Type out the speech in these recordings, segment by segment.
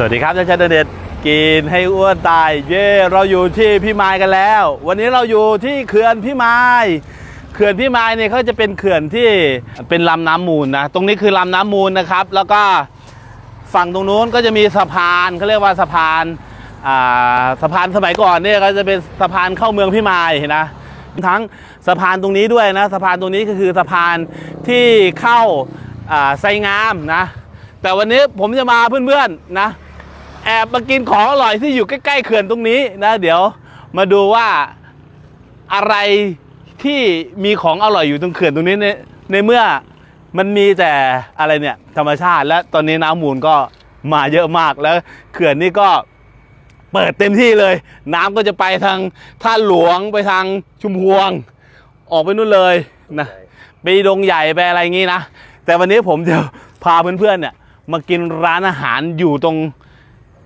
สวัสดีครับเจ้าชายเด็ดกินให้อ้วนตายเย่เราอยู่ที่พี่ไมายกันแล้ว วันนี้เราอยู่ที่เขื่อนพี่ไมายเขื่อนพี่ไมายเนี่ยเขาจะเป็นเขื่อนที่เป็นลำน้ำมูลนะตรงนี้คือลำน้ำมูลนะครับ แล้วก็ฝั่งตรงนู้นก็จะมีสะพานเขาเรียกว่าสะพานาสะพานสมัยก่อนเนี่ยก็จะเป็นสะพานเข้าเมืองพี่ไมายนะทั้งสะพานตรงนี้ด้วยนะสะพานตรงนี้ก็คือสะพานที่เข้าอ่าไซงามนะแต่วันนี้ผมจะมาเพื่อนๆนะ แอบมากินของอร่อยที่อยู่ใกล้ๆเขื่อนตรงนี้นะ เดี๋ยวมาดูว่าอะไรที่มีของอร่อยอยู่ตรงเขื่อนตรงนี้ในในเมื่อมันมีแต่อะไรเนี่ยธรรมชาติและตอนนี้น้ำมูลก็มาเยอะมากแล้ว เขื่อนนี่ก็เปิดเต็มที่เลย น้ำก็จะไปทางท่าหลวงไปทางชุมพวง ออกไปนู่นเลยนะไปดงใหญ่ไปอะไรงงี้นะแต่วันนี้ผมจะพาเพื่อนๆเนี่ยมากินร้านอาหารอยู่ตรง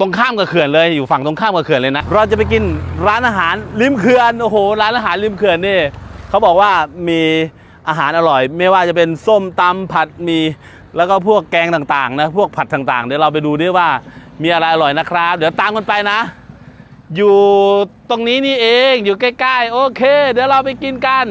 ตรงข้ามกับเขื่อนเลยอยู่ฝั่งตรงข้ามกับเขื่อนเลยนะ เราจะไปกินร้านอาหารริมเขื่อนโอ้โหร้านอาหารริมเขื่อนนี่เขาบอกว่ามีอาหารอร่อย ไม่ว่าจะเป็นส้มตำผัดมีแล้วก็พวกแกงต่างๆนะพวกผัดต่างๆเดี๋ยวเราไปดูด้วยว่ามีอะไรอร่อยนะครับ เดี๋ยวตามกันไปนะ อยู่ตรงนี้นี่เองอยู่ใกล้ๆ โอเค เดี๋ยวเราไปกินกัน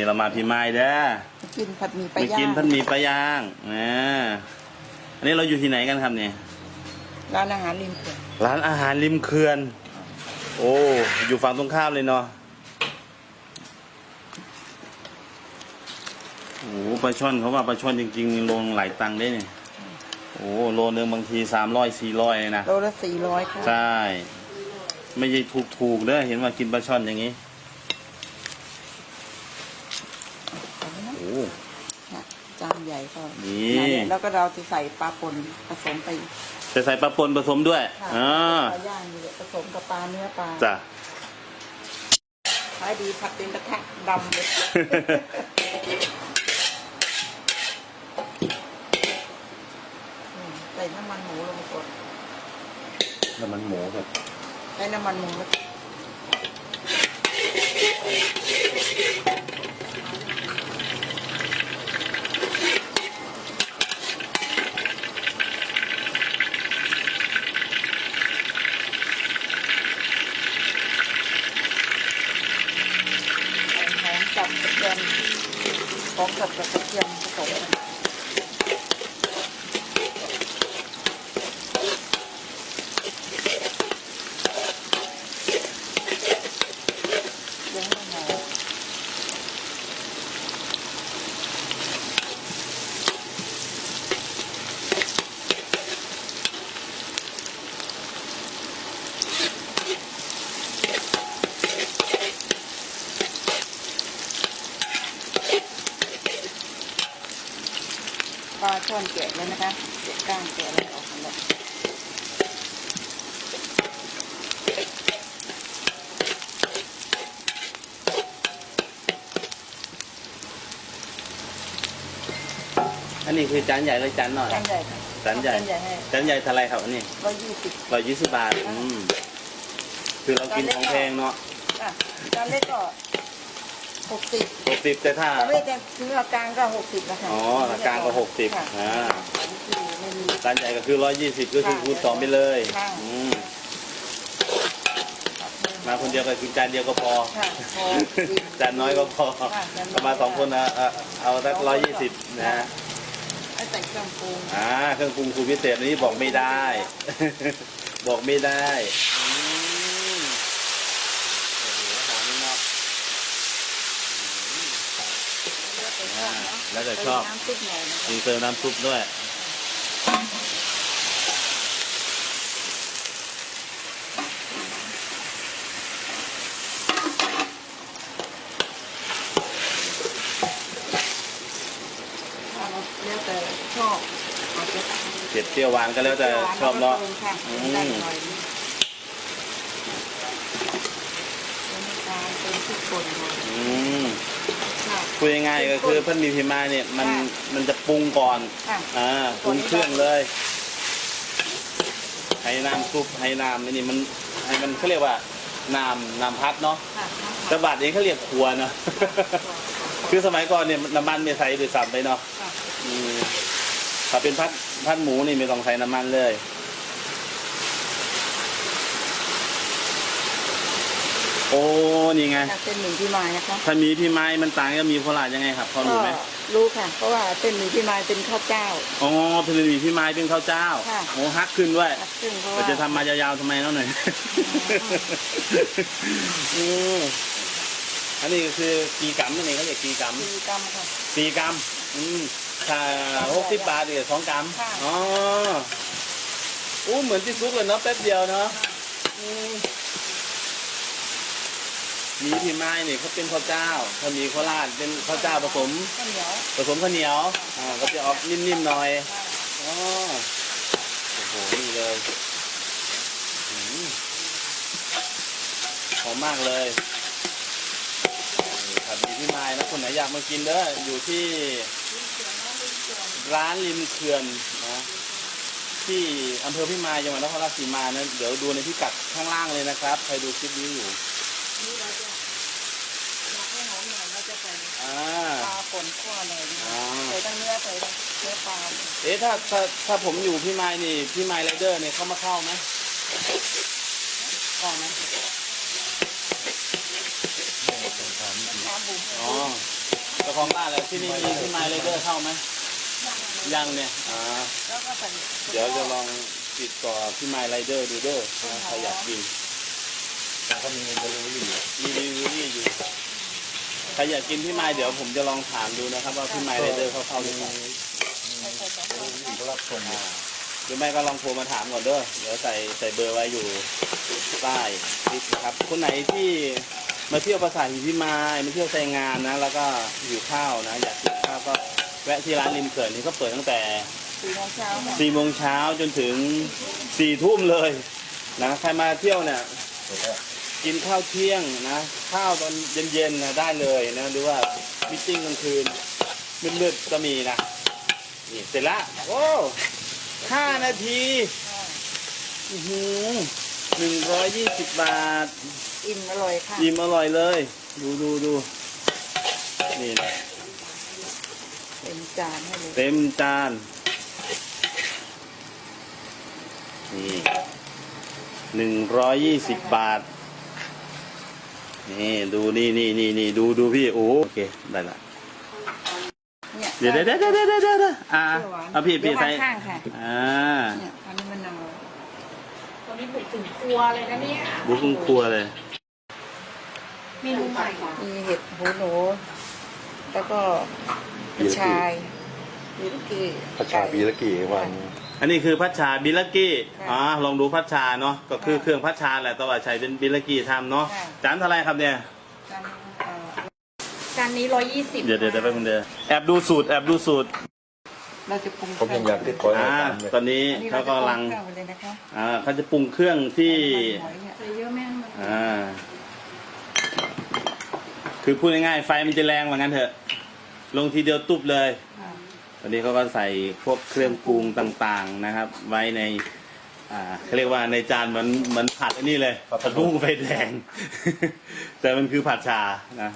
นนี้เรามาพี่ไม้เด้อกินผัดหมี่ปลาไปย่างกินพันหมีปลาย่างนะอันนี้เราอยู่ที่ไหนกันครับเนี่ยร้านอาหารริมเขื่อนร้านอาหารริมเขื่อน โอ้อยู่ฝั่งตรงข้ามเลยเนาะโอ้ปลาช่อนเขาว่าปลาช่อนจริงๆนี่โลงหลายตังค์ได้เนี่ยโอ้โลนึงบางทีสามร้อยสี่ร้อยเลยนะโลละสี่ร้อยค่ะใช่ ไม่ใช่ถูกๆเด้อเห็นว่ากินปลาช่อนอย่างนี้ โอ้ ค่ะจานใหญ่ ก็นี่ แล้วก็เราจะใส่ปลาป่นผสมไปจะใส่ปลาปนผสมด้วยค่ะอ่าปลาย่างนี่แหละผสมกับปลาเนื้อปลาจ้ะ ขายดีผัดเป็นกระทะดำเลยอืมใส่น้ำมันหมูลงไปก่อนน้ำมันหมูครับ ใส่น้ำมันหมูแล้ว ใส่หอมกับกระเทียมหอม กับกระเทียมผสมกันยังไม่หอมปลาช่อนแกะแล้วนะคะแกะก้างแกะอะไรออกหมดแล้ว อันนี้คือ จานใหญ่เลยจานหน่อยจานใหญ่ค่ะจานใหญ่จานใหญ่ให้จานใหญ่เท่าไรครับอันนี้ร้อยยี่สิบร้อยยี่สิบบาทอืมคือเรากินของแพงเนาะอะจานเล็กก็หกสิบหกสิบแต่ถ้าไม่แต่ซื้อกลางก็หกสิบนะคะอ๋อถ้ากลางก็หกสิบค่ะอ่าไม่มีร้านใหญ่ก็คือร้อยยี่สิบก็คือคูณสองไปเลยค่ะอืมมาคนเดียวก็กินจานเดียวก็พอค่ะพอกินจานน้อยก็พอค่ะจานน้อยประมาณสองคนนะเอาเอาสักร้อยยี่สิบนะฮะ ให้ใส่เครื่องปรุงอ่าเครื่องปรุงสูตรพิเศษอันนี้บอกไม่ได้ บอกไม่ได้อืมโอ้โหหอมมากแล้วแต่ชอบน้ำซุปหน่อยนะคะ มีเติมน้ำซุปด้วย เอาแล้วแต่ชอบอาจจะ เผ็ดเปรี้ยวหวานก็แล้วแต่ชอบเนาะค่ะอืมได้หน่อยนึงน้ำตาลเป็นพริกป่นหน่อยอืมค่ะพูดง่ายๆก็คือพันมีพิมาเนี่ยมันค่ะมันจะปรุงก่อนค่ะ อ่าปรุงเครื่องเลยให้น้ำซุปให้น้ำนี่มันให้มันเขาเรียกว่าน้ำน้ำพัดเนาะค่ะแต่บัดนี้เขาเรียกครัวเนาะ คือสมัยก่อนเนี่ยน้ำมันไม่ใส่หรือสับไปเนาะค่ะอืม ถ้าเป็นพัดพัดหมูนี่ไม่ต้องใส่น้ำมันเลย โอ้นี่ไงจากเป็นหมี่พี่มายนะคะถ้ามีพี่ไม้มันต่างกับมีโคราชยังไงครับพอรู้ไหมก็รู้ค่ะ เพราะว่าเส้นหมี่พี่มายเป็นข้าวเจ้าอ๋อเป็นมีพี่ไม้เป็นข้าวเจ้าค่ะโอ้ฮักขึ้นด้วยซึ่งเพราะแต่ว่าจะทำมายาวๆทำไมเนาะหน่อยอืมอันนี้ก็คือกีกรัมนั่นเองเขาเรียกกีกรัมสี่กรัมค่ะสี่กรัมอืม ถ้าหกสิบบาทเดี๋ยวสองกรัมค่ะ อ๋ออู้เหมือนที่ซุกเลยเนาะแป๊บเดียวเนาะอืมมีพี่ไม้เนี่ยเขาเป็นข้าวเจ้าถ้ามีโคราชเป็นข้าวเจ้าผสม ข้าวเหนียวผสมข้าวเหนียว อ่า ก็จะออกนิ่มๆหน่อยค่ะอ๋อ โอ้โห นี่เลยอืมหอมมากเลยนี่ผัดหมีพี่ไม้นะ คนไหนอยากมากินเด้ออยู่ที่ ร้านริมเขื่อนนะที่อำเภอพิมายจังหวัดนครราชสีมานะเดี๋ยวดูในพิกัดข้างล่างเลยนะครับ ใครดูคลิปนี้อยู่นี่เราจะอยากให้หอมหน่อยเราจะใส่อ่าปลาป่นคั่วหน่อยอ่า ใส่ทั้งเนื้อใส่ทั้งเนื้อปลาเอ๊ะถ้าถ้าถ้าผมอยู่พี่ไม้นี่พี่ไม้ไรเดอร์เนี่ยเขามาเข้าไหมเข้าไหมน้ำบุ๋มอ๋อเจ้าของบ้านแล้วที่นี่มีพี่ไม้ไรเดอร์เข้าไหม ยังเนี่ยอ่าแล้วก็ใส่เดี๋ยวจะลองติดต่อพี่ไม้ไรเดอร์ดูเด้อนะใครอยากกินเขามีเดลิเวอรี่อยู่มีรีวิวนี่อยู่ใครอยากกินพี่ไม้เดี๋ยวผมจะลองถามดูนะครับ ว่าพี่ไม้ไรเดอร์เขาเข้าหรือเปล่าใส่ใส่สองคนที่เขารับส่งอ่าหรือไม่ก็ลองโทรมาถามก่อนเด้อเดี๋ยวใส่ใส่เบอร์ไว้อยู่ใต้คลิปนะครับ คนไหนที่มาเที่ยวปราสาทหินพิมายมาเที่ยวไซงานนะ แล้วก็หิวข้าวนะ อยากกินข้าวก็ แวะที่ร้านริมเขื่อนนี่ก็เปิดตั้งแต่สี่โมงเช้าค่ะสี่โมงเช้าจนถึงสี่ทุ่มเลยนะใครมาเที่ยวเนี่ยเสร็จแล้วกินข้าวเที่ยงนะ ข้าวตอนเย็นๆนะได้เลยนะหรือว่ามิทติ้งกลางคืนมืดๆก็มีนะนี่เสร็จละโอ้ห้านาทีหนึ่งร้อยยี่สิบบาท อิ่มอร่อยค่ะ อิ่มอร่อยเลย ดูดูดูนี่นะ เป็นจานให้เลยเต็มจาน นี่หนึ่งร้อยยี่สิบบาท นี่ดูนี่นี่นี่นี่ดูดูพี่โอ้โอเคได้ละ เนี่ยเดี๋ยวเดี๋ยวเดี๋ยวเดี๋ยวเดี๋ยวเดี๋ยวอ่าเปรี้ยวหวานเอาพี่พี่เดี๋ยวใส่ข้างๆค่ะอ่าเนี่ยอันนี้มันนาวตัวนี้บุกถึงครัวเลยนะเนี่ยบุกครัวเลยเมนูใหม่มีเห็ดหูหนูแล้วก็ กระชายมีลูกกี้ประชาปีละกี่วัน อันนี้คือพัชชาบิลลกี้ค่ะอ่าลองดูพัชชาเนาะก็คือค่ะเครื่องพัชชาแหละแต่ว่าใช้เป็นบิลลกี้ทำเนาะค่ะจานเท่าไหรครับเนี่ยจานเอ่อจานนี้ร้อยยี่สิบเดี๋ยวเดี๋ยวเดี๋ยวไปคนเดียวแอบดูสูตรแอบดูสูตรเราจะปรุงผมยังอยากติดคอยอ่าตามเลยตอนนี้อันนี้เขาเราจะกำลังปรุเครื่องไปเลยนะคะอ่าเขาจะปรุงเครื่องที่หอยเนี่ย ใส่เยอะแม่งมันอ่า คือพูดง่ายๆไฟมันจะแรงว่างั้นเถอะ ลงทีเดียวตุบเลยค่ะตอนนี้เขาก็ใส่พวกเครื่องปรุงต่างๆนะครับ ไว้ในอ่าเขาเรียกว่าในจานเหมือนเหมือนผัดอันนี้เลยผัดบุ้งไฟแดง แต่มันคือผัดชานะ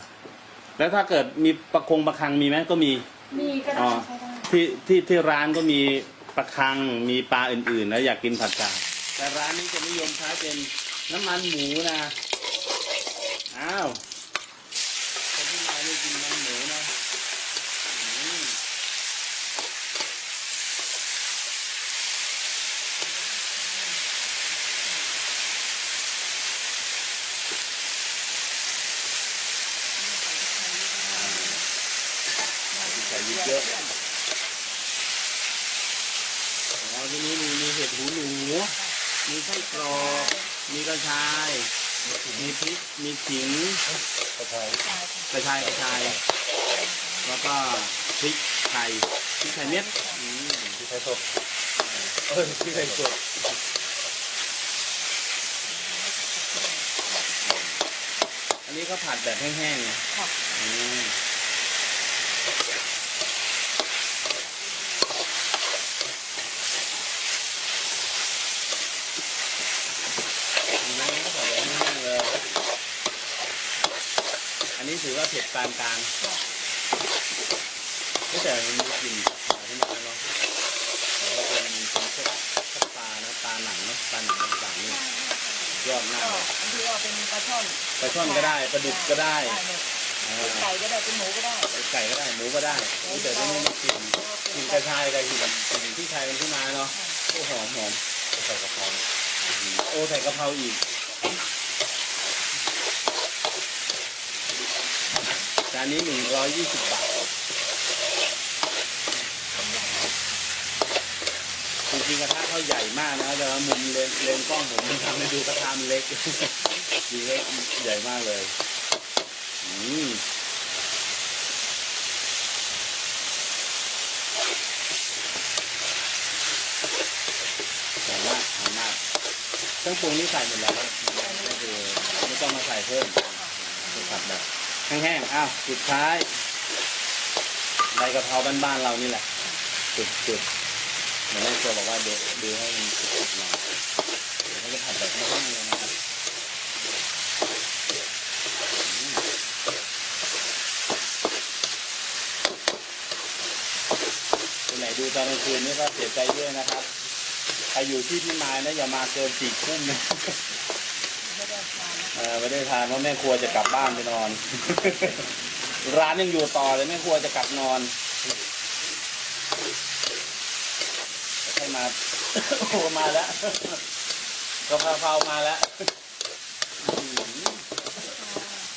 แล้วถ้าเกิดมีประคงประคังมีไหมก็มี มีก็อ๋ได้อใช้ได้ที่ที่ที่ร้านก็มีปลาคังมีปลาอื่นๆ แล้วอยากกินผัดกาดแต่ร้านนี้จะนิยมใช้เป็นน้ำมันหมูนะอ้าวคนที่มาไม่กินน้ำมันหมูนะอืมใส่เยอะๆอ๋อที่นี้มีมีเห็ดหูหนูมีไส้กรอกมีกระชาย มีพริก มีขิงกระชายกระชายกระชาย แล้วก็พริกไทยพริกไทยเม็ดอืมที่ใช้สดเออที่ใช้สดอันนี้ก็ผัดแบบแห้งๆไงค่ะ อืมอันนี้ก็ผัดแบบแห้งๆเลย อันนี้ ถือว่าเผ็ดปานกลางไม่แต่มันมีกลิ่นหอมขึ้นมาแล้วเนาะแต่ว่าเป็นเป็นพวกพวกปลานะปลาหนังเนาะปลาหนังต่างๆนี่ยอดมากเลยบางทีเอาเป็นปลาช่อนปลาช่อนก็ได้ปลาดุกก็ได้ได้หมดอ่า ไก่ก็ได้เป็นหมูก็ได้ ไก่ก็ได้หมูก็ได้แต่ที่นี่มีกลิ่นกลิ่นกระชายกับกลิ่นกลิ่นที่ชายมันขึ้นมาเนาะโอ้หอมหอมใส่กระเพราโอ้ใส่กะเพราอีก จานนี้หนึ่งร้อยยี่สิบบาท จริงๆกระทะเขาใหญ่มากนะแต่ว่ามุมเลนเลนกล้องผมมันทำให้ดูกระทะมันเล็กดีเล็กใหญ่มากเลยอืมหอมมากหอมมากเครื่องปรุงนี่ใส่หมดแล้วก็คือไม่ต้องมาใส่เพิ่มคือผัดแบบ แห้งๆอ้าวสุดท้ายใบกะเพราบ้านๆเรานี่แหละ จุดๆเหมือนแม่ครัวบอกว่าเดี๋ยวดูให้มันสุกๆหน่อยเดี๋ยวเขาจะผัดแบบแห้งๆเลยนะครับคนไหนดูตอนกลางคืนนี่ก็เสียใจด้วยนะครับใครอยู่ที่พี่มายนะอย่ามาเกินสี่ทุ่มนะ ไม่ได้ทานนะ เออ ไม่ได้ทานเพราะแม่ครัวจะกลับบ้านไปนอน ร้านยังอยู่ต่อเลยแม่ครัวจะกลับนอนให้มาโอ้มาแล้วกะเพราเผามาแล้ว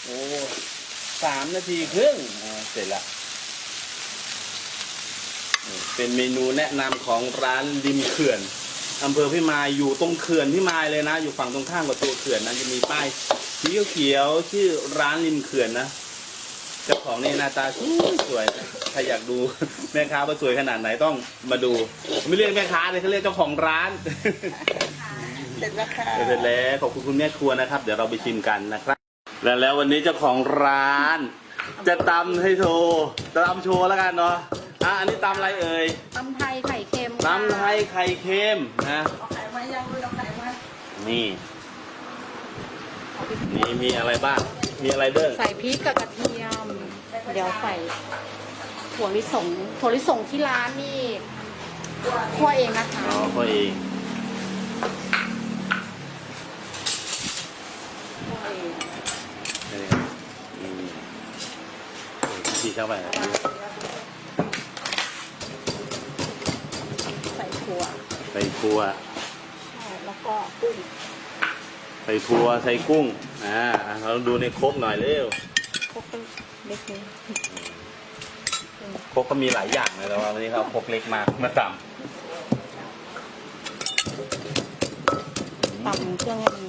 โอ้สามนาทีครึ่งเสร็จละเป็นเมนูแนะนำของร้านริมเขื่อนอำเภอพิมายอยู่ตรงเขื่อนพิมายเลยนะ อยู่ฝั่งตรงข้ามกับตัวเขื่อนนะจะมีป้าย สีเขียวๆชื่อร้านริมเขื่อนนะเจ้าของนี่หน้าตาสวยสวยๆถ้าอยากดูแม่ค้าว่าสวยขนาดไหนต้องมาดู ไม่เรียกแม่ค้าเลยเขาเรียกเจ้าของร้านเสร็จแล้วค่ะเสร็จแล้วขอบคุณคุณแม่ครัวนะครับ เดี๋ยวเราไปชิมกันนะครับ และแล้ววันนี้เจ้าของร้าน จะตำให้โชว์จะตำโชว์แล้วกันเนาะอะอันนี้ตำอะไรเอ่ยตำไทยไข่เค็มตำไทยไข่เค็มนะเอาไข่มายังเลยเอาไข่มานี่ นี่มีอะไรบ้าง มีอะไรเด้อใส่พริกกับกระเทียม เดี๋ยวใส่ถั่วลิสงถั่วลิสงที่ร้านนี่คั่วเองนะคะอ๋อพ่อเองคั่วเองนี่นี่ที่เข้าไปใส่ถั่วใส่ครัวใช่แล้วก็กุ้ง ใส่ครัวใส่กุ้งอ่าอะเราดูในครกหน่อยเร็วคลุกเล็กนิดครกก็มีหลายอย่างเลยแต่ว่าวันนี้เขาเอาครกเล็กมามาตำตำเครื่องให้มัน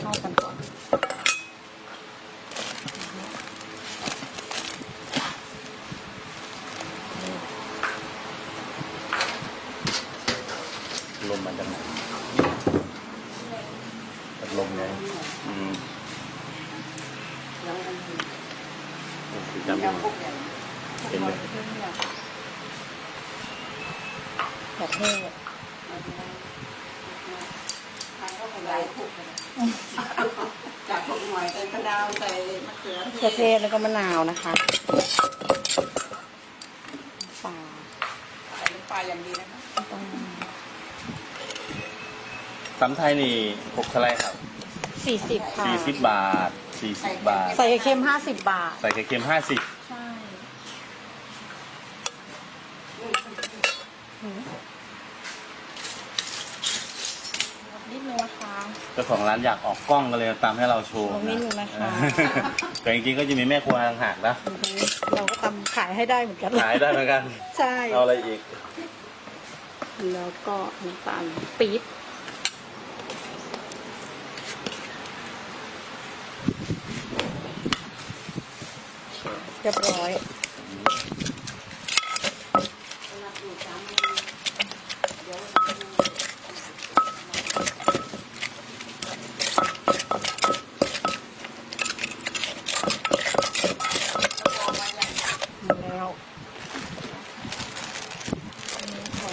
เข้ากันก่อนลมมันจากไหนจากลมไงอืมคือจำเป็นเป็นเลยแบบเทศทานเข้าไปหลายถุงจากหกหน่อยใส่กระดาวใส่มะเขือมะเขือเทศแล้วก็มะนาวนะคะปลาใส่น้ำปลาอย่างดีนะคะ สำไทยนี่หกเท่าไรครับสี่สิบค่ะ สี่สิบบาทสี่สิบบาท ใส่ไข่เค็มห้าสิบบาท ใส่ไข่เค็มห้าสิบใช่หืมนิดนึงนะคะ เจ้าของร้านอยากออกกล้องก็เลยตามให้เราโชว์ลงนิดนึงนะคะ แต่จริงๆก็จะมีแม่ครัวต่างหากนะอือฮึเราก็ทำขายให้ได้เหมือนกันขายได้เหมือนกัน ใช่ เอาอะไรอีก แล้วก็น้ำตาลปี๊บ เรียบร้อย แล้วอันนี้ค่ะ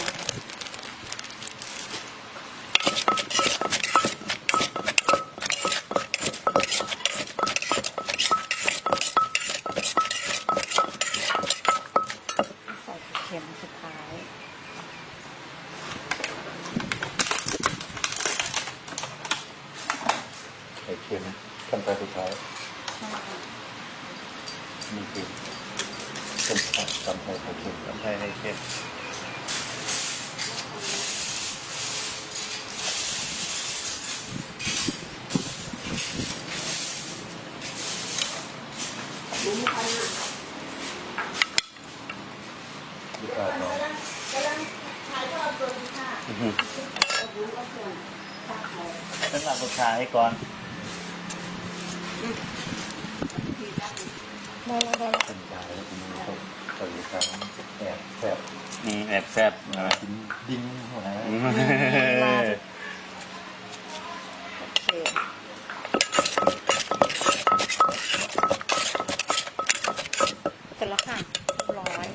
ใส่เค็มสุดท้าย ไข่เค็มขั้นตอนสุดท้าย ใช่ นี่คือต้มผัดตำไทยไข่เค็ม สำไทยไข่เค็ม ลูกค้าน้อย ฉัน หลับสุดท้ายให้ก่อนได้แล้วได้แล้วเป็นตายแล้วคุณผู้ชมใส่สามแอบแสบอืมแอบแซ่บนะกินดิ้งหัวนะอืมโอเคเสร็จแล้วค่ะร้อย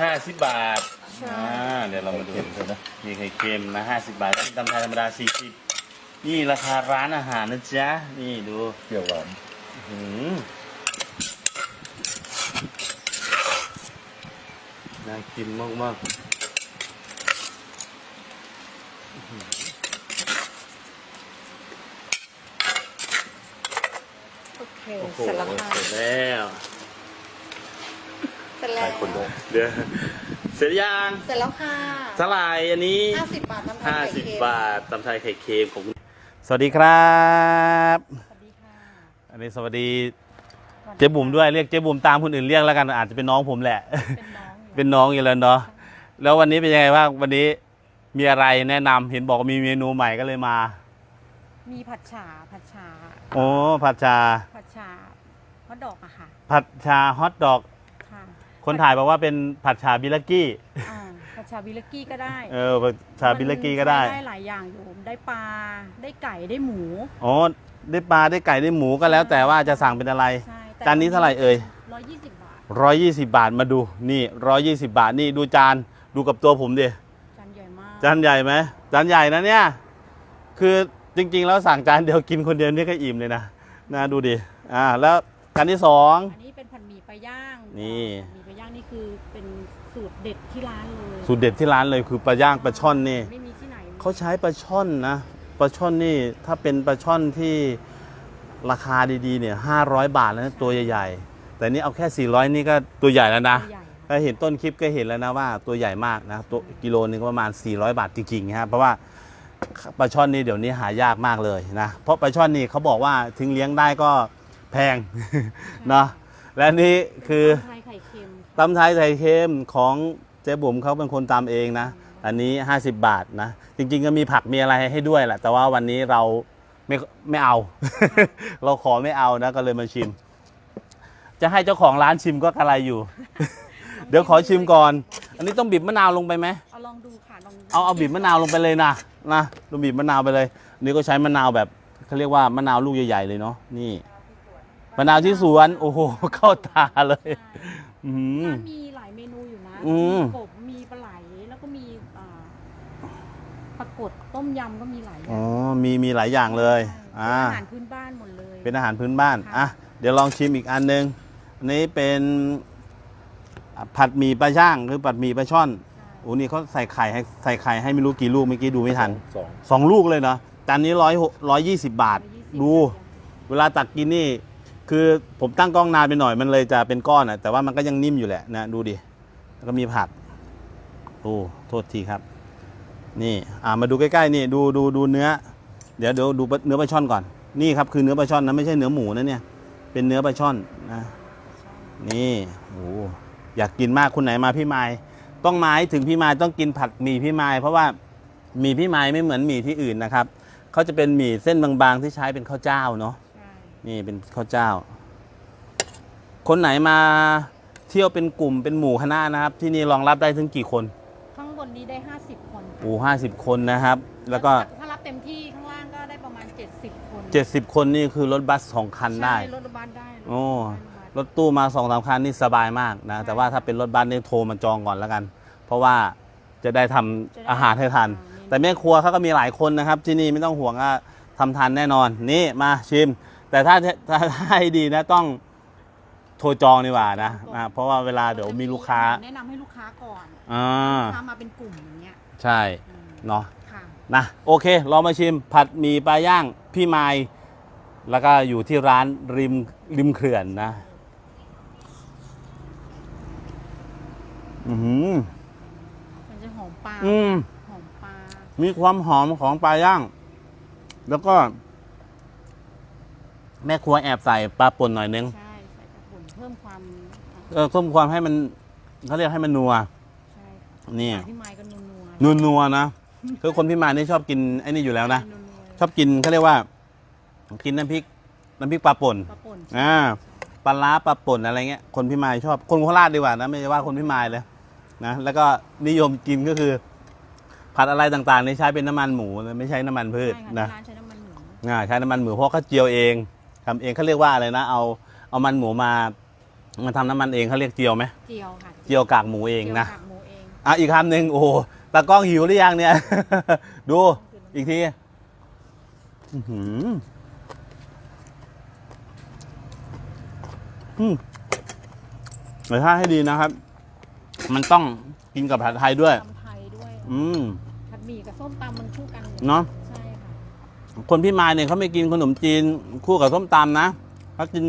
ห้าสิบบาทใช่ อ่าเดี๋ยวเรามาดูเค็มเลยนะ มีไข่เค็มนะห้าสิบบาทที่ตำไทยธรรมดาสี่สิบนี่ราคาร้านอาหารนะจ๊ะ นี่ดูเปรี้ยวหวานหืมน่ากินมากมากโอเคๆโอ้โหเสร็จแล้วค่ะเสร็จแล้ว เสร็จแล้หลายวคนด้วยเดี๋ยว เสร็จยังเสร็จแล้วค่ะเท่าไหร่อันนี้ห้าสิบบาทน้ำตาห้าลสิบไข่เค็มบาทตำไทยไข่เค็มของสวัสดีครับสวัสดีค่ะอันนี้สวัสดีเจ๊บุ๋มด้วยเรียกเจ๊บุ๋มตามคนอื่นเรียกแล้วกันอาจจะเป็นน้องผมแหละ เป็นน้องอยู่เป็นน้องอยู่แล้วเนาะแล้ววันนี้เป็นยังไงบ้างวันนี้มีอะไรแนะนำเห็นบอกว่ามีเมนูใหม่ก็เลยมา มีผัดฉาผัดฉาโอ้ผัดชาผัดฉาฮอทดอกอะค่ะผัดชาฮอทดอก ค่ะคนถ่ายบอกว่าเป็นผัดชาบิลลกี้ อ่าผัดฉาบิลกี้ก็ได้เออผัดชาบิลลกี้ก็ได้ มันใช้ได้หลายอย่างอยู่ได้ปลาได้ไก่ได้หมู อ๋อ ได้ปลาได้ไก่ได้หมูก็แล้วแต่ว่าจะสั่งเป็นอะไร ใช่จานนี้เท่าไหร่เอ่ย ร้อยยี่สิบบาทร้อยยี่สิบาทมาดูนี่ร้อยยี่สิบาทนี่ดูจานดูกับตัวผมดิจานใหญ่มากจานใหญ่ไหมจานใหญ่นะเนี่ยคือจริงๆ แล้วสั่งจานเดียวกินคนเดียวนี่ก็อิ่มเลยนะนะดูดิอ่าแล้วจานที่สอง อันนี้เป็นผัดหมี่ปลาย่างนี่ ผัดหมี่ปลาย่าง นี่คือเป็นสูตรเด็ดที่ร้านเลยสูตรเด็ดที่ร้านเลยคือปลาย่างปลาช่อนนี่ไม่มีที่ไหนเขาใช้ปลาช่อนนะปลาช่อนนี่ถ้าเป็นปลาช่อนที่ราคาดีๆเนี่ยห้าร้อยบาทแล้วนะตัวใหญ่ๆ แต่นี่เอาแค่400นี่ก็ตัวใหญ่แล้วนะตัวใหญ่ก็เห็นต้นคลิปก็เห็นแล้วนะว่าตัวใหญ่มากนะตัวกิโลนึงก็ประมาณ 400 บาทจริงๆนะครับเพราะว่าปลาช่อนนี่เดี๋ยวนี้หายากมากเลยนะเพราะปลาช่อนนี่เขาบอกว่าถึงเลี้ยงได้ก็แพงเนาะและนี่คือไทยไข่เค็ม ตำไทยไข่เค็มของเจ๊บุ๋มเขาเป็นคนตำเองนะ อันนี้ 50 บาทนะ จริงๆก็มีผักมีอะไรให้ด้วยแหละ แต่ว่าวันนี้เราไม่ไม่เอา เราขอไม่เอานะก็เลยมาชิม จะให้เจ้าของร้านชิมก็กระไรอยู่ เดี๋ยวขอชิมก่อน อันนี้ต้องบีบมะนาวลงไปไหม เอาลองดูค่ะลองดูเอาเอาบีบมะนาวลงไปเลยนะนะลงบีบมะนาวไปเลยอันนี้ก็ใช้มะนาวแบบเขาเรียกว่ามะนาวลูกใหญ่ๆเลยเนาะนี่มะนาวที่สวน โอ้โหเข้าตาเลย อืมร้านมีหลายเมนูอยู่นะอืม มีกบมีปลาไหลแล้วก็มีอ่าปลากดต้มยำก็มีหลายอย่าอ๋อ งมีมีหลายอย่างเลย ใช่อ่า เป็นอาหารพื้นบ้านหมดเลย เป็นอาหารพื้นบ้าน ค่ะ อะ เดี๋ยวลองชิมอีกอันหนึง อันนี้เป็นอะผัดหมี่ปลาช่างหรือผัดหมี่ปลาช่อนใช่โอ้นี่เขาใส่ไข่ให้ใส่ไข่ให้ไม่รู้กี่ลูกเมื่อกี้ดูไม่ทันสองสองลูกเลยเนาะจานนี้ร้อยร้อยยี่สิบบาท120ดู เวลาตักกินนี่ คือผมตั้งกล้องนานไปหน่อยมันเลยจะเป็นก้อนอะแต่ว่ามันก็ยังนิ่มอยู่แหละนะดูดิแล้วก็มีผักโอ้โทษทีครับ นี่อ่ามาดูใกล้ๆนี่ดูดูดูเนื้อ เดี๋ยวเดี๋ยวดูเนื้อปลาช่อนก่อนนี่ครับคือเนื้อปลาช่อนนะไม่ใช่เนื้อหมูนะเนี่ย เป็นเนื้อปลาช่อนนะ นี่โอ้อยากกินมากคุณไหนมาพี่ไม้ต้องมาให้ถึงพี่ไม้ต้องกินผัดหมี่พี่ไม้เพราะว่าหมี่พี่ไม้ไม่เหมือนหมี่ที่อื่นนะครับเขาจะเป็นหมี่เส้นบางๆที่ใช้เป็นข้าวเจ้าเนาะ นี่เป็นข้าวเจ้า คนไหนมาเที่ยวเป็นกลุ่มเป็นหมู่คณะนะครับ ที่นี่รองรับได้ถึงกี่คนข้างบนนี้ได้ 50 คนโอ้ห้าสิบคนนะครับ แล้วก็ ถ้ารับเต็มที่ข้างล่างก็ได้ประมาณ 70 คนเจ็ดสิบคนนี่คือรถบัสสองคันได้ ใช่รถบัสได้โอ้รถบัสรถตู้มาสองสามคันนี่สบายมากนะ ใช่ แต่ว่าถ้าเป็นรถบัสนี่โทรมาจองก่อนแล้วกัน เพราะว่าจะได้ทำจะได้อาหารให้ทันอ่าแต่แม่ครัวเขาก็มีหลายคนนะครับ ที่นี่ไม่ต้องห่วงว่าทำทันแน่นอน นี่มาชิม แต่ถ้าถ้าถ้าให้ดีนะต้องโทรจองดีกว่านะอ่าเพราะว่าเวลาเดี๋ยวมีลูกค้าแนะนำให้ลูกค้าก่อนอ่าลูกค้ามาเป็นกลุ่มอย่างเงี้ยใช่อืมเนาะค่ะนะโอเคเรามาชิมผัดหมี่ปลาย่าง พี่ไม้แล้วก็อยู่ที่ร้านริมริมเขื่อนนะอือหือมันจะหอมปลาอืม หอมปลามีความหอมของปลาย่าง แล้วก็ แม่ครัวแอบใส่ปลาป่นหน่อยนึงใช่ใส่กระปุ่นเพิ่มความเออเพิ่มความให้มันเขาเรียกให้มันนัวใช่นี่ค่ะพี่ไม้ก็นัวนัวนัวนัวๆนะคือคนพี่มายนี่ชอบกินไอ้นี่อยู่แล้วนะนัวชอบกินเขาเรียกว่ากินน้ำพริกน้ำพริกปลาป่นปลาป่นอ่าปลาร้าปลาป่นอะไรเงี้ยคนพี่มายชอบคนโคราชดีกว่านะไม่ใช่ว่าคนพี่มายเลยนะแล้วก็นิยมกินก็คือ ผัดอะไรต่างๆนี่ใช้เป็นน้ำมันหมูนะไม่ใช้น้ำมันพืชใช่ค่ะนะที่ร้านใช้น้ำมันหมูอ่าใช้น้ำมันหมูเพราะเขาเจียวเอง ทำเองเขาเรียกว่าอะไรนะ เอาเอามันหมูมามาทำน้ำมันเองเขาเรียกเจียวไหมเจียวค่ะเจียวกากหมูเองนะจียวกากหมูเองอะอีกคำหนึ่งโอ้โหตากล้องหิวหรือยังเนี่ย ดูอีกทีอื้อหืออืมเดี๋ยวถ้าให้ดีนะครับ มันต้องกินกับผัดไทยด้วยตำไทยด้วย อืมผัดหมี่กับส้มตำมันคู่กันเนาะใช่ คนพี่มายเนี่ยเขาไม่กินขนมจีนคู่กับส้มตำนะเขากิน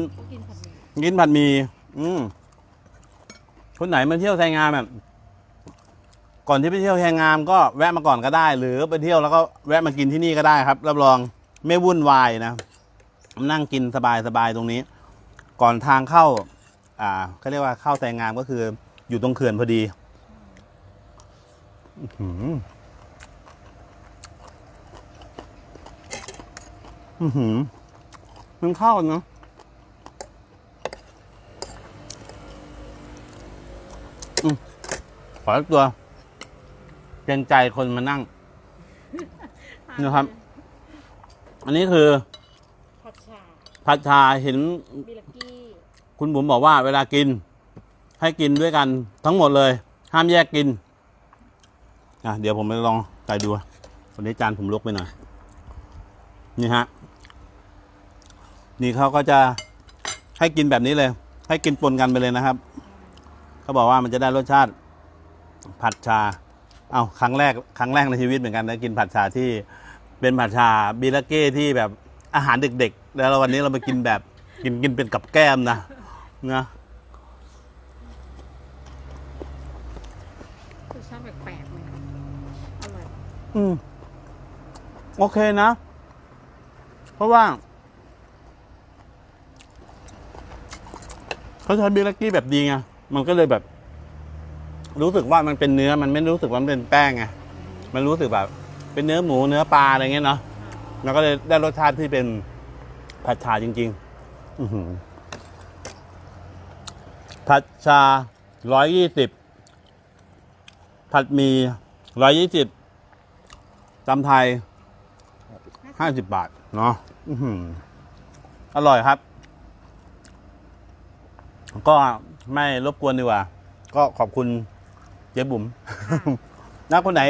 กินผัดหมี่อืมคนไหนมาเที่ยวไทยงามแบบก่อนที่ไปเที่ยวไทยงามก็แวะมาก่อนก็ได้ หรือไปเที่ยวแล้วก็แวะมากินที่นี่ก็ได้ครับ รับรองไม่วุ่นวายนะนั่งกินสบายสบายตรงนี้ ก่อนทางเข้า อ่าเขาเรียกว่าเข้าไทยงามก็คือ อยู่ตรงเขื่อนพอดี อื อหืออือหือมันเข้ากันเนาะขอสักตัวเกรงใจคนมานั่ง นะครับ อันนี้คือ ผัดฉ่าผัดชาเห็นบิลกี้คุณบุ๋มบอกว่าเวลากิน ให้กินด้วยกันทั้งหมดเลย ห้ามแยกกิน อะ เดี๋ยวผมไปลองใส่ดู วันนี้จานผมลกไปหน่อย นี่ฮะ นี่เขาก็จะให้กินแบบนี้เลย ให้กินปนกันไปเลยนะครับเขาบอกว่ามันจะได้รสชาติผัดชา เอาครั้งแรกครั้งแรกในชีวิตเหมือนกันนะกินผัดชาที่เป็นผัดชาบิลาเก้ที่แบบอาหารเด็กๆ แล้ววันนี้เรามากินแบบกินกินเป็นกับแก้มนะนะรสชาติแปลกๆเลยอร่อยอืมโอเคนะ เพราะว่า เขาใช้บิลากี้แบบดีไงมันก็เลยแบบ รู้สึกว่ามันเป็นเนื้อมันไม่รู้สึกว่ามันเป็นแป้งไงมันรู้สึกแบบ เป็นเนื้อหมูเนื้อปลาอะไรเงี้ยเนาะมันก็เลยได้รสชาติที่เป็นผัดชาจริง ๆ อือหือผัดชาร้อยยี่สิบผัดหมีร้อยยี่สิบตำไทยห้าสิบบาท เนาะอือหืออร่อยครับ ก็ไม่รบกวนดีกว่า ก็ขอบคุณเจ๊บุ๋มนะคนไหน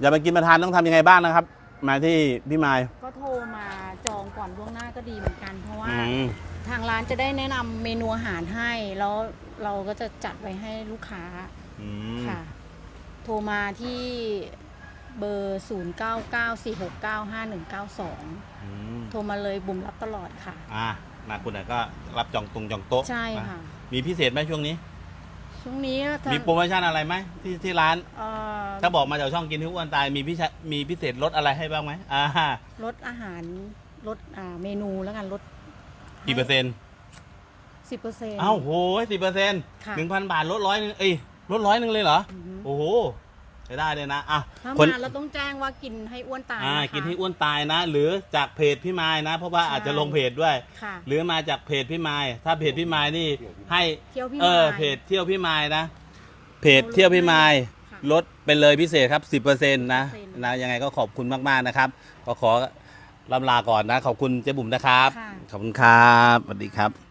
อย่าไปกินมาทานต้องทำยังไงบ้างนะครับ มาที่พี่ไม้ก็โทรมาจองก่อนล่วงหน้าก็ดีเหมือนกัน เพราะว่า อืม ทางร้านจะได้แนะนำเมนูอาหารให้ แล้วเราก็จะจัดไว้ให้ลูกค้าอืมค่ะ โทรมาที่เบอร์ 0 9 9 4 6 9 5 1 9 2 อืมโทรมาเลยบุ๋มรับตลอดค่ะ อ่า มาคุณน่ะก็รับจองตรงจองโต๊ะใช่ค่ะนะมีพิเศษไหมช่วงนี้ ช่วงนี้ทางมีโปรโมชั่นอะไรไหมที่ที่ร้าน เอ่อถ้าบอกมาจากช่องกินที่อ้วนตายมีพิเศษมีพิเศษลดอะไรให้บ้างไหมอ่าลดอาหารลดอ่าเมนูแล้วกันลดกี่เปอร์เซ็นต์สิบเปอร์เซ็นต์เอ้าโหสิบเปอร์เซ็นต์ค่ะ หนึ่งพันบาทลดร้อยหนึงเอ้ยลดร้อยหนึ่งเลยเหรออือฮึโอ้โห ใช้ได้เลยนะอะถ้าคน มาเราต้องแจ้งว่ากินให้อ้วนตายอ่านะคะ กินที่อ้วนตายนะ หรือจากเพจพี่ไม้นะ เพราะว่าใช่อาจจะลงเพจด้วย ค่ะหรือมาจากเพจพี่ไม้ถ้าเพจพี่ไม้นี่ให้เที่ยวพี่เออมายเพจเที่ยวพี่ไม้นะ เพจเที่ยวพี่ไม้ค่ะลดไปเลยพิเศษครับ 10%นะ10%นะยังไงก็ขอบคุณมากๆนะครับก็ขอลำลาก่อนนะ ขอบคุณเจ๊บุ๋มนะครับ ค่ะ ขอบคุณครับสวัสดีครับ